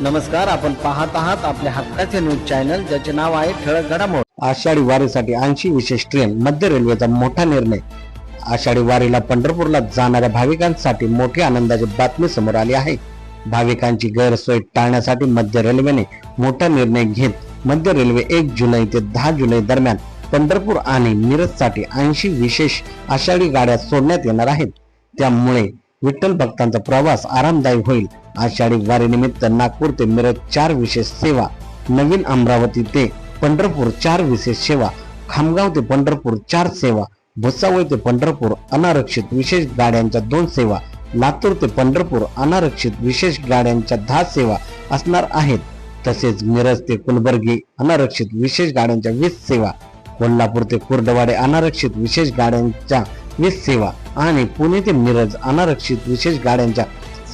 नमस्कार आपण पाहत आहात आपल्या हक्काचे न्यूज चॅनल ज्याचे नाव आहे ठळक घडामोड. आषाढी वारीसाठी ऐंशी विशेष ट्रेन मध्य रेल्वेचा मोठा निर्णय. आषाढी वारीला पंढरपूरला जाणाऱ्या भाविकांसाठी मोठी आनंदाची बातमी समोर आली आहे. भाविकांची गैरसोय टाळण्यासाठी मध्य रेल्वेने मोठा निर्णय घेत मध्य रेल्वे एक जुलै ते दहा जुलै दरम्यान पंढरपूर आणि मिरजसाठी ऐंशी विशेष आषाढी गाड्या सोडण्यात येणार आहेत. त्यामुळे विठ्ठल भक्तांचा प्रवास आरामदायी होईल. आषाढी वारीनिमित्त नागपूर ते मिरज चार विशेष सेवा. नवीन अमरावती ते पंढरपूर चार विशेष सेवा. खामगाव ते पंढरपूर चार सेवा. भुसावळ ते पंढरपूर अनारक्षित विशेष गाड्यांच्या दोन सेवा. लातूर ते पंढरपूर अनारक्षित विशेष गाड्यांच्या दहा सेवा असणार आहेत. तसेच मिरज ते कुलबर्गी अनारक्षित विशेष गाड्यांच्या वीस सेवा. कोल्हापूर ते कुर्डवाडे अनारक्षित विशेष गाड्यांच्या वीस सेवा. आणि पुणे ते मिरज अनारक्षित विशेष गाड्यांच्या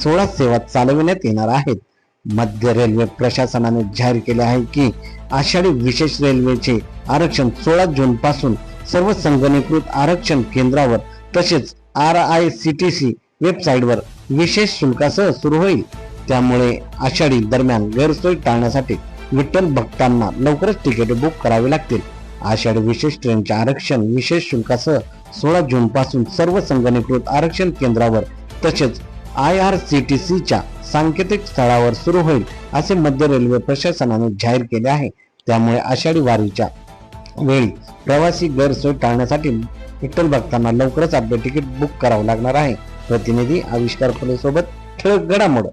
सोळा सेवा चालविण्यात येणार आहेत. मध्य रेल्वे प्रशासनाने जाहीर केले आहे की आषाढी विशेष रेल्वेचे आरक्षण सोळा जून पासून सर्व संगणीकृत आरक्षण केंद्रावर तसेच R I C T C वेबसाईटवर विशेष शुल्कासह सुरू होईल. त्यामुळे आषाढी दरम्यान गैरसोय टाळण्यासाठी विठ्ठल भक्तांना लवकरच तिकीट बुक करावी लागतील. आषाढी विशेष ट्रेनचे आरक्षण विशेष शुल्कासह सोळा जून पासून सर्व संगणीकृत आरक्षण केंद्रावर तसेच आय आर सी टी सीच्या सांकेतिक स्थळावर सुरू होईल असे मध्य रेल्वे प्रशासनाने जाहीर केले आहे. त्यामुळे आषाढी वारीच्या वेळी प्रवासी गैरसोय टाळण्यासाठी विठ्ठल भक्तांना लवकरच आपले तिकीट बुक करावं लागणार आहे. प्रतिनिधी आविष्कार फुले सोबत ठळक घडामोड.